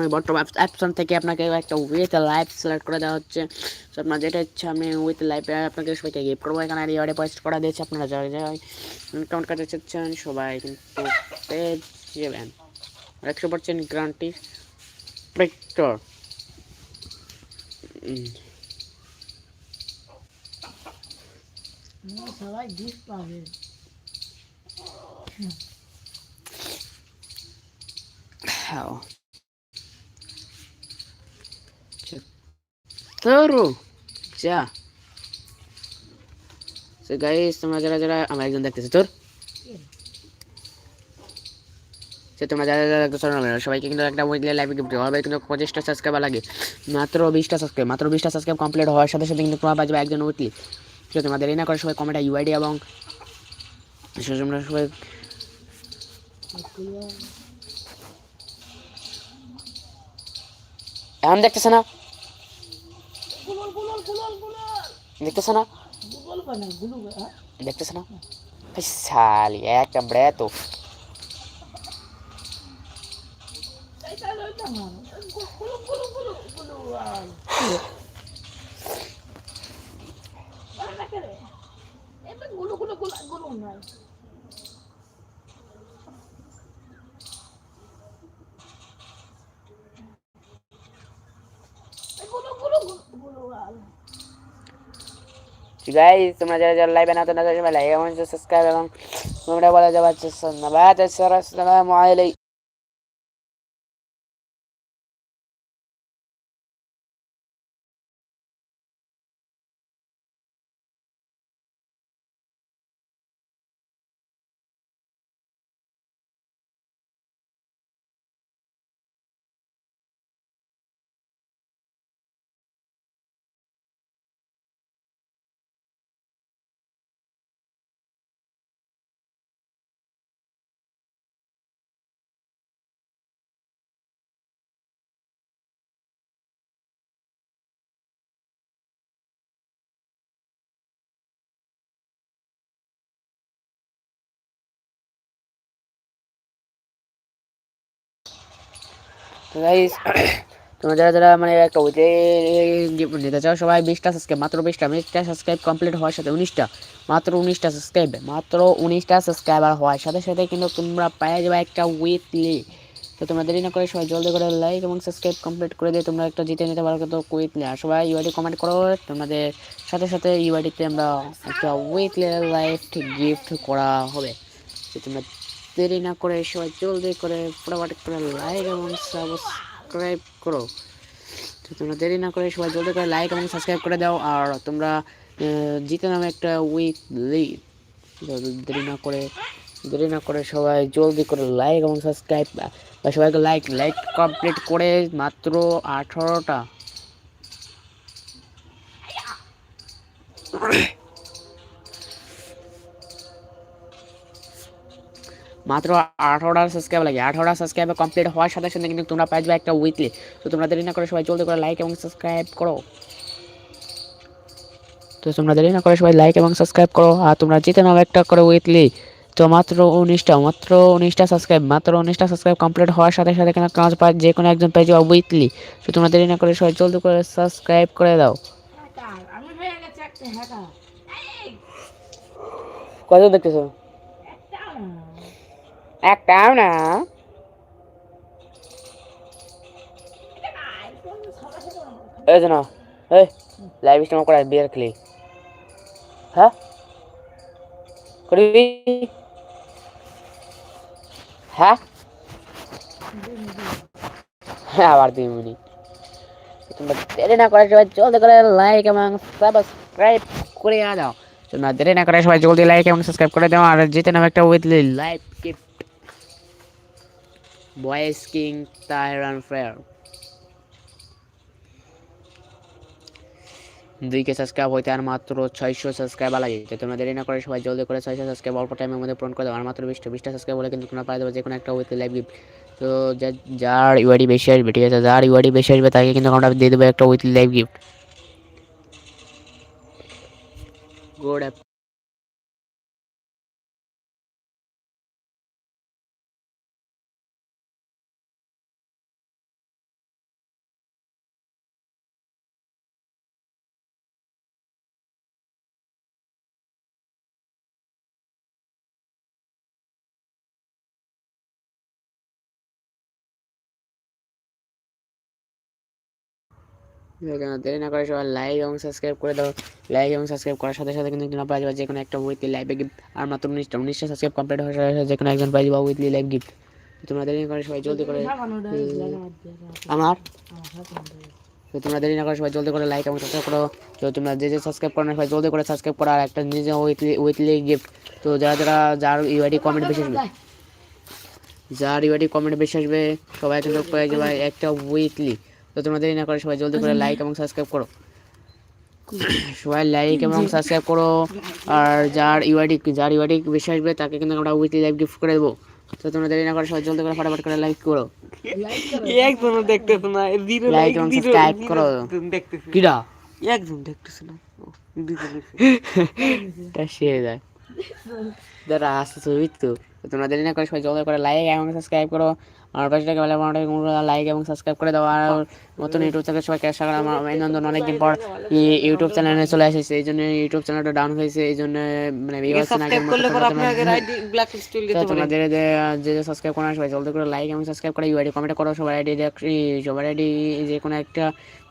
আমি বর্তমান অ্যাপসন থেকে আপনাকে একটা উইথ লাইভ সিলেক্ট করে দেওয়া হচ্ছে। তো আপনার যেটা ইচ্ছা, আমি উইথ লাইভ আপনাকে সবাইকে গিফট করব। এখানে রিওয়ার্ডে পোস্ট করা দিয়েছে, আপনারা যারা যারা কেমন কাজ চাচ্ছেন, সবাই কিন্তু পেয়ে যাবেন। একশো পার্সেন্ট গ্যারান্টি সবাই গিফট পাবে। Hell. Toro. যা সো গাইস তোমরা যারা যারা আমার একজন দেখতেছে তোর সে তোমরা যারা যারা দেখতেছো সবাইকে কিন্তু একটা উইকলি লাইভ গিফট হবে। কিন্তু পঁচিশটা সাবস্ক্রাইবার লাগে। মাত্র বিশটা সাবস্ক্রাইব মাত্র বিশটা সাবস্ক্রাইব কমপ্লিট হওয়ার সাথে সাথে কিন্তু তোমার বাজবে একজন উইকলি তো তোমাদের এই না করে সবাই কমেন্টে ইউআইডি এবং সবাই এখন দেখতেছে না গুলল গুলল গুলল গুলল দেখতেছে না গুলল কেন গুলু হ্যাঁ দেখতেছে না এই শালি একটা ব্রেতো এইটা লইটা না গুলু গুলু গুলু গুলু আই আর না করে এটা গুলু গুলু গুলু গুলু না গুলু গাইস তোমরা যারা যারা লাইভে না, তোমরা লাইক এবং সাবস্ক্রাইব এবং তোমরা বলে যাচ্ছে ধন্যবাদ আসসালামু আলাইকুম। তো যারা যারা মানে একটা ওইতে গিফট নিতে চাও, সবাই বিশটা সাবস্ক্রাইব মাত্র বিশটা বিশটা সাবস্ক্রাইব কমপ্লিট হওয়ার সাথে উনিশটা, মাত্র উনিশটা সাবস্ক্রাইব মাত্র উনিশটা সাবস্ক্রাইবার হওয়ার সাথে সাথে কিন্তু তোমরা পেয়ে যাবে একটা উইকলি তো তোমরা দেরি না করে সবাই জলদি করে লাইক এবং সাবস্ক্রাইব কমপ্লিট করে দিয়ে তোমরা একটা জিতে নিতে পারো কিন্তু উইকলি আর সবাই ইউআইডি কমেন্ট করো, তোমাদের সাথে সাথে ইউআইডিতে আমরা একটা উইকলি লাইফ গিফট করা হবে। তোমরা দেরি না করে সবাই জলদি করে ফটাফট করে লাইক এবং সাবস্ক্রাইব করো। তো তোমরা দেরি না করে সবাই জলদি করে লাইক এবং সাবস্ক্রাইব করে দাও, আর তোমরা জিতে নামে একটা উইকলি দেরি না করে, দেরি না করে সবাই জলদি করে লাইক এবং সাবস্ক্রাইব বা সবাইকে লাইক লাইক কমপ্লিট করে মাত্র আঠারোটা। মাত্র আঠারোটা সাবস্ক্রাইব লাগে। আঠারোটা সাবস্ক্রাইব কমপ্লিট হওয়ার সাথে সাথে কিন্তু তোমরা পাই যাবে একটা উইকলি তো তোমরা দেরি না করে সবাই জলদি করে লাইক এবং সাবস্ক্রাইব করো। তো তোমরা দেরি না করে সবাই লাইক এবং সাবস্ক্রাইব করো। আর তোমরা জিতে নাও একটা করে উইকলি তো মাত্র উনিশটা মাত্র উনিশটা সাবস্ক্রাইব মাত্র উনিশটা সাবস্ক্রাইব কমপ্লিট হওয়ার সাথে সাথে কিন্তু কাজ পায় যে কোনো একজন পেয়ে যাবে উইকলি তো তোমরা দেরি না করে সবাই জলদি করে সাবস্ক্রাইব করে দাও। হয়ে কত দেখতেছো? না একটাও না। এই যে না এই, লাইভ স্ট্রিম করে বিয়ার খেলি হ্যাঁ? করবি? হ্যাঁ? হ্যাঁ আবার দুই মিনিট। তোমরা দেরি না করে সবাই জলদি করে লাইক এবং সাবস্ক্রাইব করে দাও। তোমরা দেরি না করে সবাই জলদি লাইক এবং সাবস্ক্রাইব করে দাও। আর জিতে নাও একটা weekly live gift boys king তাইরান ফেয়ার দুই কে সাবস্ক্রাইব হইতে আর মাত্র ছয়শো সাবস্ক্রাইব লাগে। তো তোমরা দেরি না করে সবাই জলদি করে ছয়শো সাবস্ক্রাইব অল্প টাইমের মধ্যে পূরণ করে দাও। আর মাত্র বিশটা বিশটা সাবস্ক্রাইব হলে কিন্তু তোমরা পাই দেবে যে কোনো একটা উইথ লাইভ গিফট তো যার ইউআইডি বেশি আসবে, ঠিক আছে? যার ইউআইডি বেশি আসবে, তাকে কিন্তু আমরা দিয়ে দেবো একটা উইথ লাইভ গিফট গুড দেরি না করে সবাই লাইক এবং সাবস্ক্রাইব করে দাও। লাইক এবং সাবস্ক্রাইব করার সাথে সাথে কিন্তু একজন পাওয়া যাবে যে কোনো একটা উইকলি লাইভে গিফট আর মাত্র উনিশটা উনিশটা সাবস্ক্রাইব কমপ্লিট হওয়ার সাথে সাথে যে কোনো একজন পাই যাবে উইকলি লাইভ গিফট তোমরা দেরি না করে সবাই জলদি করে আমার তো তোমরা দেরি না করে সবাই জলদি করে লাইক এবং সাবস্ক্রাইব করো। তো তোমরা যে যে সাবস্ক্রাইব করো না সবাই জলদি করে সাবস্ক্রাইব করো আর একটা নিজে উইকলি উইকলি গিফট তো যারা যারা যার ইউআইডি কমেন্ট বেশি আসবে যার ইউআইডি কমেন্ট বেশি আসবে, সবাই কিন্তু একটা উইকলি তো তোমরা দেরি না করে সবাই জলদি করে লাইক এবং সাবস্ক্রাইব করো। সবাই লাইক এবং সাবস্ক্রাইব করো। আর যার ইউআইডি যার ইউআইডি বেশি আসবে তাকে কিন্তু আমরা উইকলি লাইভ গিফট করে দেবো। তো তোমরা দেরি না করে সবাই জলদি করে ফটাফট করে লাইক করো। একজন দেখতেছে না জিরো লাইক এবং সাবস্ক্রাইব করো। দেখতেছে। একজন দেখতেছে না। তা যায়। যারা আসতে তো। তো তোমরা দেরি না করে সবাই জলদি করে লাইক এবং সাবস্ক্রাইব করো। আমার পাশে থেকে বেলা বারোটা লাইক এবং সাবস্ক্রাইব করে দাও। আর নতুন ইউটিউব চ্যানেল সবাইকে আশা করি আমার অভিনন্দন অনেকদিন পর ইউটিউব চ্যানেলে চলে এসেছে। এই জন্য ইউটিউব চ্যানেলটা ডাউন হয়েছে এই জন্য মানে তোমাদের যে- যে সাবস্ক্রাইব করা সবাই জলদি করে লাইক এবং সাবস্ক্রাইব করে ইউআইডি কমেন্ট করো। সবার আইডি সবার আইডি যে কোনো একটা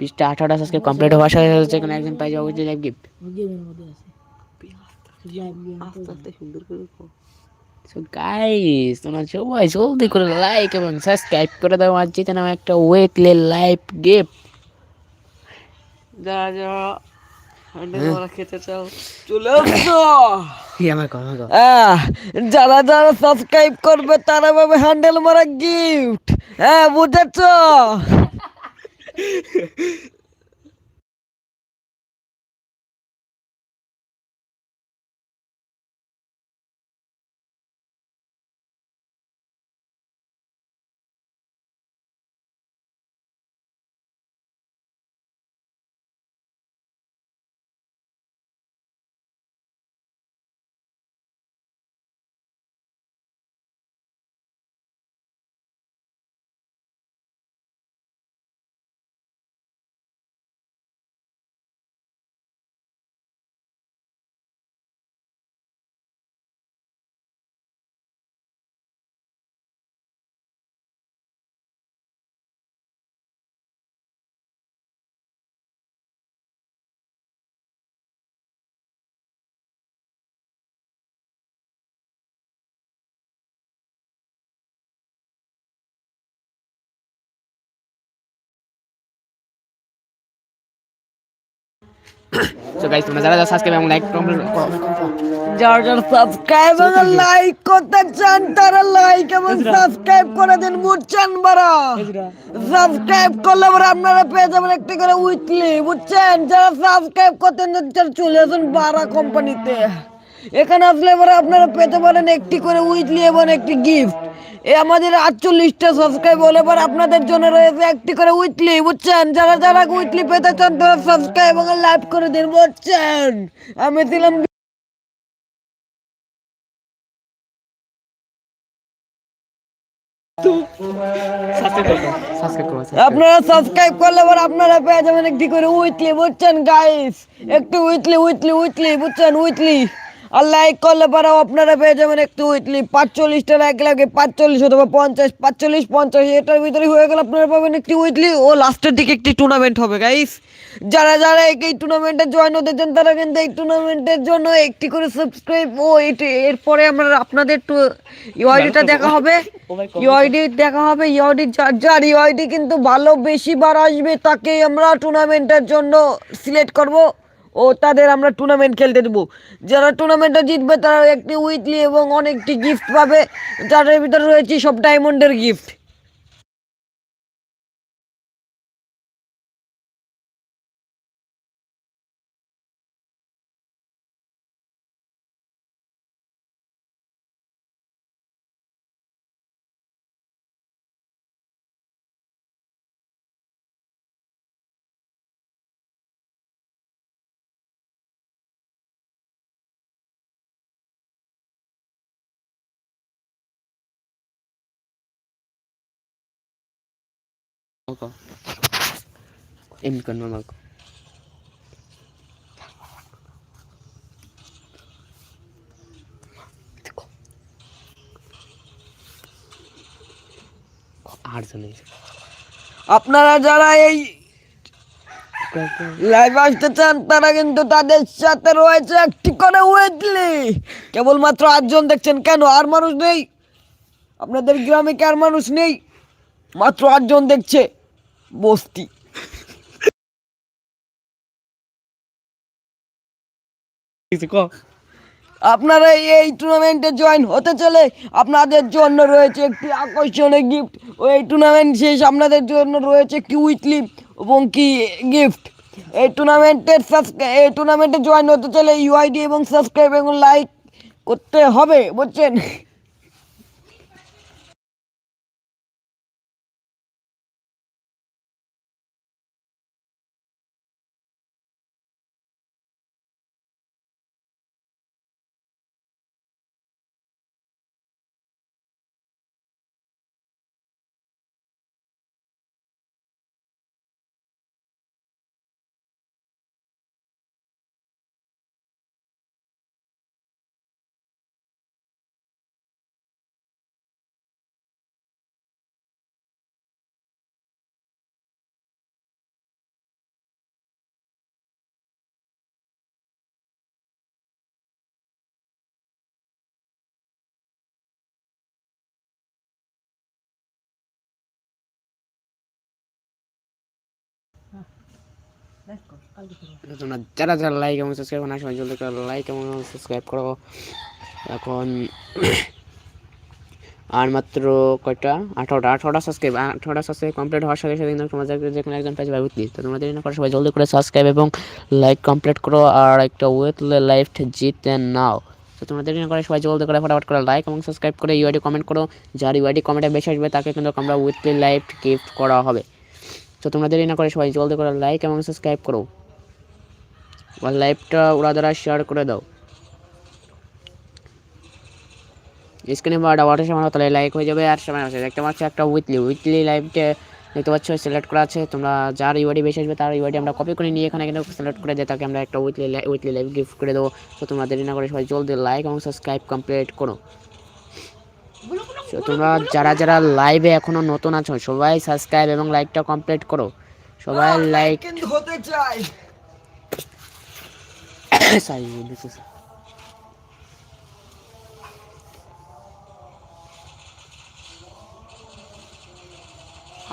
বিশটা আঠারোটা সাবস্ক্রাইব কমপ্লিট হওয়ার সাথে সাথে যে কোনো একজন পাই যাব লাইভ গিফট আস্তে আস্তে সুন্দর কর। সো গাইস তোমরা সবাই জলদি করে লাইক এবং সাবস্ক্রাইব করে দাও আর জিতে নাও একটা লাইভ গিফট যারা যা। কথা। আহ, যারা যারা সাবস্ক্রাইব করবে তারা পাবে হ্যান্ডেল মারা গিফট হ্যাঁ বুঝেছ? সো গাইস তোমরা যারা যারা সাবস্ক্রাইব এবং লাইক কমপ্লিট করো যারা যারা সাবস্ক্রাইব এবং লাইক করতে চান তারা লাইক এবং সাবস্ক্রাইব করে দিন বুঝছেন বারা সাবস্ক্রাইব করলে পরে আপনারা পেয়ে যাবেন একটি করে উইকলি বুঝছেন যারা সাবস্ক্রাইব করতে চান চলে আসুন বারা কোম্পানিতে এখানে আসলে পরে আপনারা পেতে পারেন একটি করে উইকলি এবং একটি গিফট। এ আমাদের আটচল্লিশটা সাবস্ক্রাইব হলে পরে আপনাদের জন্য রয়েছে একটি করে উইকলি বুঝছেন? যারা যারা উইকলি পেতে চান, তারা সাবস্ক্রাইব এবং লাইভ করে দিন, বুঝছেন? আমি দিলাম আপনারা সাবস্ক্রাইব করলে পর আপনারা পেয়ে যাবেন একটি করে উইকলি বুঝছেন গাইস একটু উইকলি উইকলি উইকলি বুঝছেন? উইকলি আর লাইক করলে পরে আপনারা পেয়ে যাবেন একটু উইকলি পাঁচচল্লিশটা লাইক লাগে পাঁচচল্লিশ অথবা পঞ্চাশ পাঁচচল্লিশ পঞ্চাশ এটার ভিতরে হয়ে গেলে আপনারা পাবেন একটি উইকলি ও লাস্টের দিকে একটি টুর্নামেন্ট হবে গাইস যারা যারা এই- এই টুর্নামেন্টে জয়েন হতে চান তারা কিন্তু এই টুর্নামেন্টের জন্য একটি করে সাবস্ক্রাইব ও এটি এরপরে আমরা আপনাদের ইউআইডিটা দেখা হবে। ইউআইডি দেখা হবে ইউআইডি যার যার ইউআইডি কিন্তু ভালো বেশি বার আসবে তাকেই আমরা টুর্নামেন্টের জন্য সিলেক্ট করব। ও তাদের আমরা টুর্নামেন্ট খেলতে দেবো। যারা টুর্নামেন্টটা জিতবে, তারা একটি উইকলি এবং অনেকটি গিফট পাবে। যাদের ভিতরে রয়েছে সব ডায়মন্ডের gift Oke. Ini kan mamaku. আপনারা যারা এই লাইভ আসতে চান তারা কিন্তু তাদের সাথে রয়েছে একটি করে উইথলি কেবলমাত্র আটজন দেখছেন কেন আর মানুষ নেই আপনাদের গ্রামে কি আর মানুষ নেই মাত্র আটজন দেখছে। বস্তি। আপনারা এই টুর্নামেন্টে জয়েন হতে চলে আপনাদের জন্য রয়েছে একটি আকর্ষণীয় গিফট ও এই টুর্নামেন্ট শেষ আপনাদের জন্য রয়েছে একটি উইকলি এবং কি গিফট এই টুর্নামেন্টের এই টুর্নামেন্টে জয়েন হতে চলে ইউআইডি এবং সাবস্ক্রাইব এবং লাইক করতে হবে বুঝছেন? তোমরা যারা যারা লাইক এবং সাবস্ক্রাইব না, সবাই জলদি করে লাইক এবং সাবস্ক্রাইব করো। এখন আর মাত্র কয়টা? আঠারোটা। আঠারোটা সাবস্ক্রাইব আঠারোটা সাবস্ক্রাইব কমপ্লিট হওয়ার সাথে সাথে কিন্তু তোমাদের যে কোনো একজন পেজ ভাই তো তোমরা না করে সবাই জলদি করে সাবস্ক্রাইব এবং লাইক কমপ্লিট করো আর একটা উইথ লাইফ জিতে নাও। তো তোমরা দেরি না করে সবাই জলদি করে ফটাফট করে লাইক এবং সাবস্ক্রাইব করে ইউআইডি কমেন্ট করো। যার ইউআইডি কমেন্টে বেশি আসবে, তাকে কিন্তু আমরা উইথলি লাইফ গিফট করা হবে। তো তোমরা দেরি না করে সবাই জলদি করে লাইক এবং সাবস্ক্রাইব করো। আর লাইভটা ওরা দ্বারা শেয়ার করে দাও। স্ক্রিনে বা ডাবাটের সময় তাহলে লাইক হয়ে যাবে। আর সময় আছে দেখতে পাচ্ছ একটা উইকলি উইকলি লাইভটা দেখতে পাচ্ছ সিলেক্ট করা আছে। তোমরা যার ইউআইডি বেশি আসবে তার ইউআইডি আমরা কপি করে নিয়ে এখানে কিন্তু সিলেক্ট করে দিয়ে তাকে আমরা একটা উইকলি উইকলি লাইভ গিফট করে দেবো। তো তোমরা দেরি না করে সবাই জলদি লাইক এবং সাবস্ক্রাইব কমপ্লিট করো। তোমরা যারা যারা লাইভে এখনও নতুন আছো সবাই সাবস্ক্রাইব এবং লাইকটা কমপ্লিট করো। সবাই লাইক হতে চাই।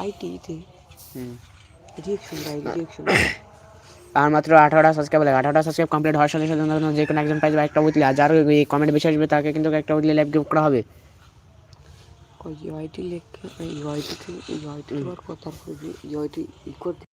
আইটিতে হুম। রিয়েকশন ভাই রিয়েকশন আর মাত্র আঠারোটা সাবস্ক্রাইব লাগে আঠারোটা সাবস্ক্রাইব কমপ্লিট হওয়ার সাথে সাথে যে কোনো একজন পাইবে একটা উইকলি আর যার কমেন্ট বেশি আসবে তাকে কিন্তু একটা উইকলি লাইভ গিফট করা হবে। ইউআইটি লেখে ইউআইটি ইউআইটি তোমার কথা কই ইউআইটি ই করতে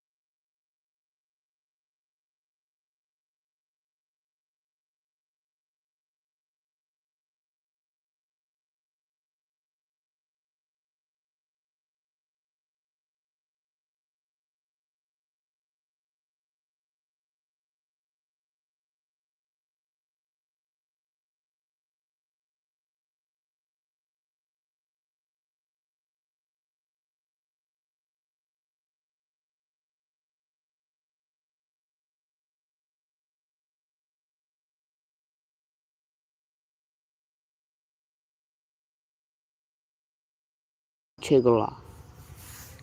সেগুলা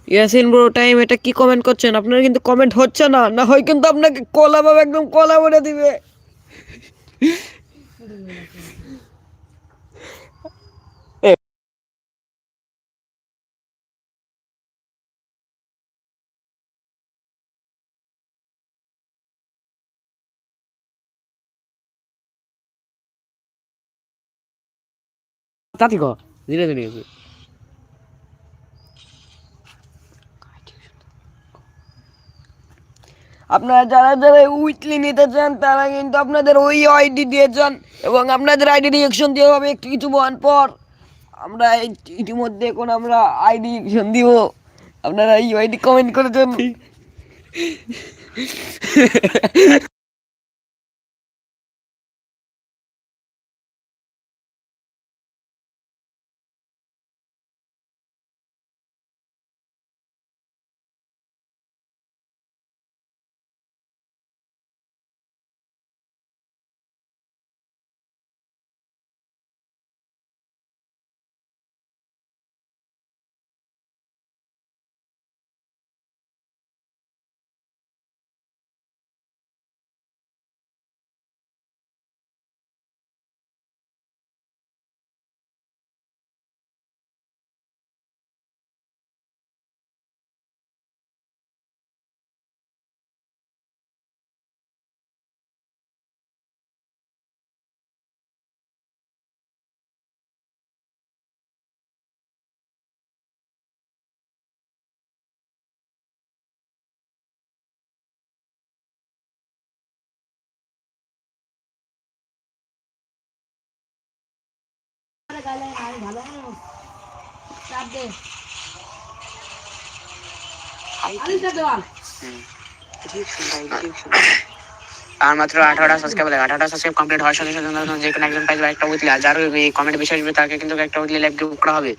ইয়াসিন ব্রো টাইম এটা কি কমেন্ট করছেন? আপনার কিন্তু কমেন্ট হচ্ছে না না হয় কিন্তু আপনাকে কলা ভাবে একদম কলা বলে দিবে। তাতি কো ধীরে ধীরে আপনারা যারা যারা উইকলি নিতে চান, তারা কিন্তু আপনাদের ওই আইডি দিয়ে যান এবং আপনাদের আইডি রিয়েকশন দিয়ে হবে একটু কিছু বন পর। আমরা ইতিমধ্যে কোন আমরা আইডি রিয়েকশন দিব। আপনারা এই আইডি কমেন্ট করে দেন রিয়েকশন ভাই রিয়েকশন আর মাত্র আঠারোটা সাবস্ক্রাইব লাগে আঠারোটা সাবস্ক্রাইব কমপ্লিট হওয়ার সাথে সাথে যে কোনো একজন পাইবে একটা উইকলি আর যার এই কমেন্ট বেশি আসবে তাকে কিন্তু একটা উইকলি লাইভ গ্রুপ করা হবে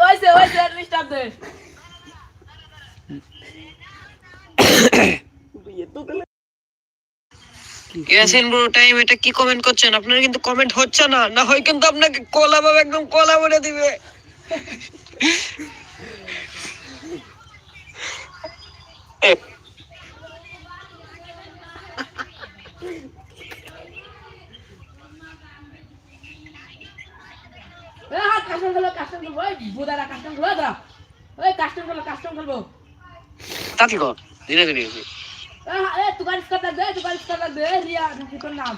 ওই ইউআইটি কথা কইবি ইউআইটি করতে ইয়াসিন ব্রো টাইম এটা কি কমেন্ট করছেন আপনারা কিন্তু কমেন্ট হচ্ছে না না হয় কিন্তু আপনাকে কলা ভাবে একদম কলা বলে দিবে কাস্টম খেলো কাস্টম খেলব ওই বুদারা কাস্টম খেলো দাঁড়া। ওই কাস্টম খেলো কাস্টম খেলব তাতে কর ধীরে ধীরে এ তুকার স্কার লাগবে তুকার স্কার লাগবে রিয়া তোর নাম।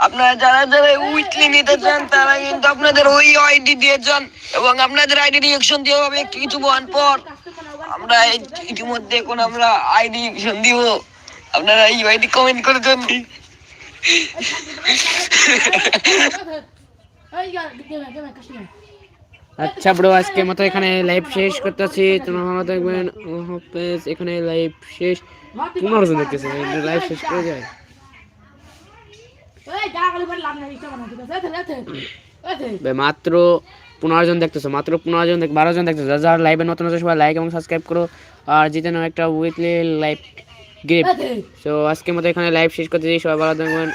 আপনারা যারা যারা উইকলি নিতে চান তারা কিন্তু আপনাদের ওই আইডি দিয়ে যান এবং আপনাদের আইডি রিয়েকশন দিয়ে হবে কিছু বন পর। আমরা এই- ইতিমধ্যে এখন আমরা আইডি রিয়েকশন দিব। আপনারা এই আইডি কমেন্ট করে দেন। আচ্ছা ব্রো আজকে মতো এখানে লাইভ শেষ করতেছি। তোমরা ভালো থাকবেন। এখানে লাইভ শেষ। পনেরো জন দেখতেছে লাইভ শেষ করে যায় ওই গা গলি পরে লাভ নাই ইচ্ছা বানা ঠিক আছে এতে এতে এতে ভাই মাত্র পনেরো জন দেখতেছো মাত্র পনেরো জন বারো জন দেখতেছো। যার যার লাইভে নতুন আছে সবাই লাইক এবং সাবস্ক্রাইব করো। আর জিতে নাও একটা উইকলি লাইভ গিফট সো আজকের মতো এখানে লাইভ শেষ করতে সবাই ভালো থাকবেন।